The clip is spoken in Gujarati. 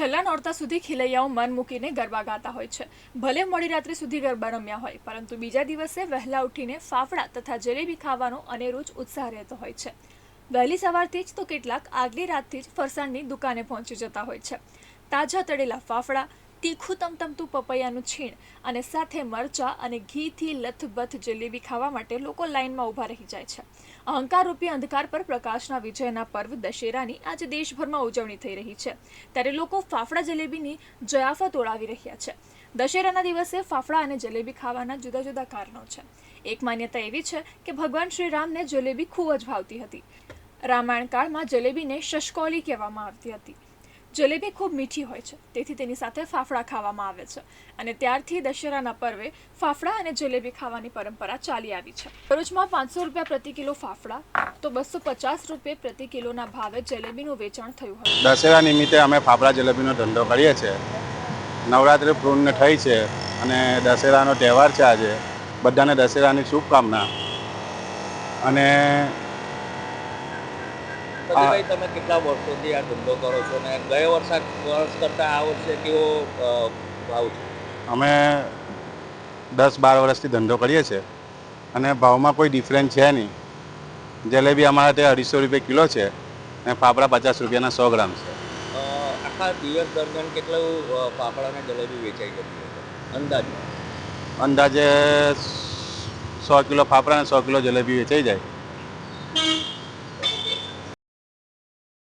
છેલ્લા નોરતા સુધી ખિલૈયાઓ મન મૂકીને ગરબા ગાતા હોય છે. ભલે મોડી રાત્રે સુધી ગરબા રમ્યા હોય, પરંતુ બીજા દિવસે વહેલા ઉઠીને ફાફડા તથા જલેબી ખાવાનો અનેરો જ ઉત્સાહ રહેતો હોય છે. વહેલી સવારથી જ તો કેટલાક આગલી રાતથી જ ફરસાણની દુકાને પહોંચી જતા હોય છે. તાજા તળેલા ફાફડા તીખું તમતમતું પપૈયાનું છીણ અને સાથે મરચાં અને ઘીથી લથબથ જલેબી ખાવા માટે લોકો લાઇનમાં ઊભા રહી જાય છે. અહંકારરૂપી અંધકાર પર પ્રકાશના વિજયના પર્વ દશેરાની આજે દેશભરમાં ઉજવણી થઈ રહી છે. ત્યારે લોકો ફાફડા જલેબીની જયાફત ઓળાવી રહ્યા છે. દશેરાના દિવસે ફાફડા અને જલેબી ખાવાના જુદા જુદા કારણો છે. એક માન્યતા એવી છે કે ભગવાન શ્રી રામને જલેબી ખૂબ જ ભાવતી હતી. રામાયણ કાળમાં જલેબીને શશકોલી કહેવામાં આવતી હતી. જલેબી ખૂબ મીઠી હોય છે. તેથી તેની સાથે ફાફડા ખાવામાં આવે છે. અને ત્યારથી દશેરાના પર્વે ફાફડા અને જલેબી ખાવાની પરંપરા ચાલી આવી છે. ભરૂચમાં પાંચસો રૂપિયા પ્રતિ કિલો ફાફડા, તો બસો પચાસ રૂપિયા પ્રતિ કિલોના ભાવે જલેબીનું વેચાણ થયું હતું. દશેરા નિમિત્તે અમે ફાફડા જલેબીનો ધંધો કરીએ છીએ. નવરાત્રિ પૂર્ણ થઈ છે અને દશેરાનો તહેવાર છે આજે. બધાને દશેરાની શુભકામના. અને પ્રદીપભાઈ તમે કેટલા વર્ષોથી આ ધંધો કરો છો ને ગયા વર્ષ વર્ષ કરતાં આ વર્ષે કેવો ભાવ છે? અમે દસ બાર વર્ષથી ધંધો કરીએ છીએ અને ભાવમાં કોઈ ડિફરન્સ છે નહીં. જલેબી અમારા ત્યાં અઢીસો રૂપિયા કિલો છે અને ફાફડા પચાસ રૂપિયાના સો ગ્રામ છે. આખા દિવસ દરમિયાન કેટલું ફાફડા અને જલેબી વેચાઈ જતી અંદાજે? અંદાજે સો કિલો ફાફડા અને સો કિલો જલેબી વેચાઈ જાય.